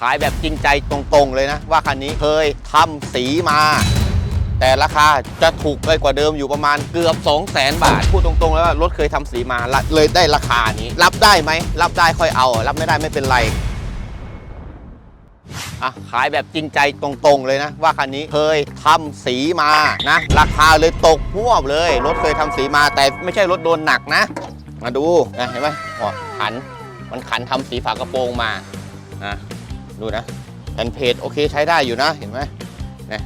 ขายแบบจริงใจตรงๆเลยนะ ว่าคันนี้เคยทำสีมา แต่ราคาจะถูกไปกว่าเดิมอยู่ประมาณเกือบ 2 0 0 0 0 0บาท พูดตรงๆแล้วว่ารถเคยทำสีมาเลยได้ราคานี้ รับได้ไหม รับได้ค่อยเอา รับไม่ได้ไม่เป็นไรอะขายแบบจริงใจตรงๆเลยนะ ว่าคันนี้เคยทำสีมานะ ราคาเลยตกหวบเลย รถเคยทำสีมาแต่ไม่ใช่รถโดนหนักนะ มาดูนะเห็นไหมหัวขันมันขันทำสีฝากระโปรงมานะ ดูนะแผ่นเพจโอเคใช้ได้อยู่นะเห็นไหมนี่ย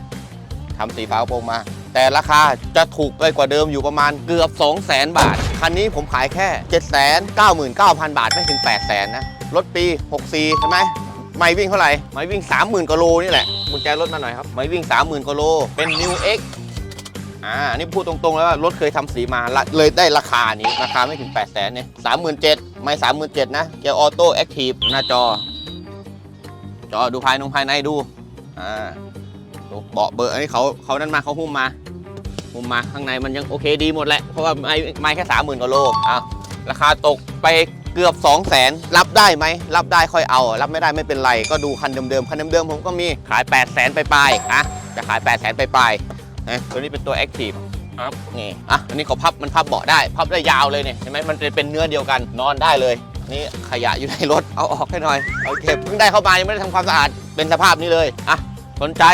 ทำสีฝากระโปรงมา แต่ราคาจะถูกไปกว่าเดิมอยู่ประมาณเกือบ 2 0 0 0 0 0บาท คันนี้ผมขายแค่ 7 9 9 0 0 0 บาทไม่ถึง 8 0 0 0 0นะ รถปี 64 ใช่ไหมไม่วิ่งเท่าไหร่ ไม่วิ่ง 30,000กิโลนี่แหละกุญแจรถมาหน่อยครับ ไม่วิ่ง 30,000กิโลเป็น New X อ่านี่พูดตรงๆแล้วว่ารถเคยทำสีมาเลยได้ราคานี้ ราคาไม่ถึง 8 0 0 0 0 0เนี่ย37,000ไม่37,000นะเกียร์ออโต้แอคทีฟหน้าจอ จอดูภายนงภายในดู อ่าดูเบาะเบอร์อันนี้เขาเขานั่นมาเขาหุ้มมาหุ้มมาข้างในมันยังโอเคดีหมดแหละ เพราะว่าไม่ไม่แค่30,000กิโลอะราคาตกไปเกือบ 2 0 0 0 0 0รับได้ไหม รับได้ค่อยเอา รับไม่ได้ไม่เป็นไร ก็ดูคันเดิมๆ คันเดิมๆ ผมก็มีขาย 8 0 0 0 0 0ไปปลายๆอะจะขาย 8 0 0 0 0 0ไปปลายๆนะตัวนี้เป็นตัว Active ครับนี่อะอันนี้เขาพับมันพับเบาะได้ พับได้ยาวเลยเนี่ยเห็นไหมมันจะเป็นเนื้อเดียวกันนอนได้เลย นี่ขยะอยู่ในรถ เอาออกให้หน่อย เอาเก็บเพิ่งได้เข้ามายังไม่ได้ทำความสะอาด เป็นสภาพนี้เลย อะ สนใจ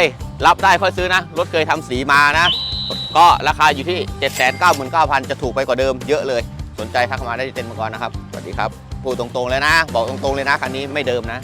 รับได้ค่อยซื้อนะ รถเคยทำสีมานะ ก็ราคาอยู่ที่ 799,000 จะถูกไปกว่าเดิมเยอะเลย สนใจทักมาได้ที่เต็นท์มังกรนะครับ สวัสดีครับ พูดตรงๆเลยนะ บอกตรงๆเลยนะ คันนี้ไม่เดิมนะ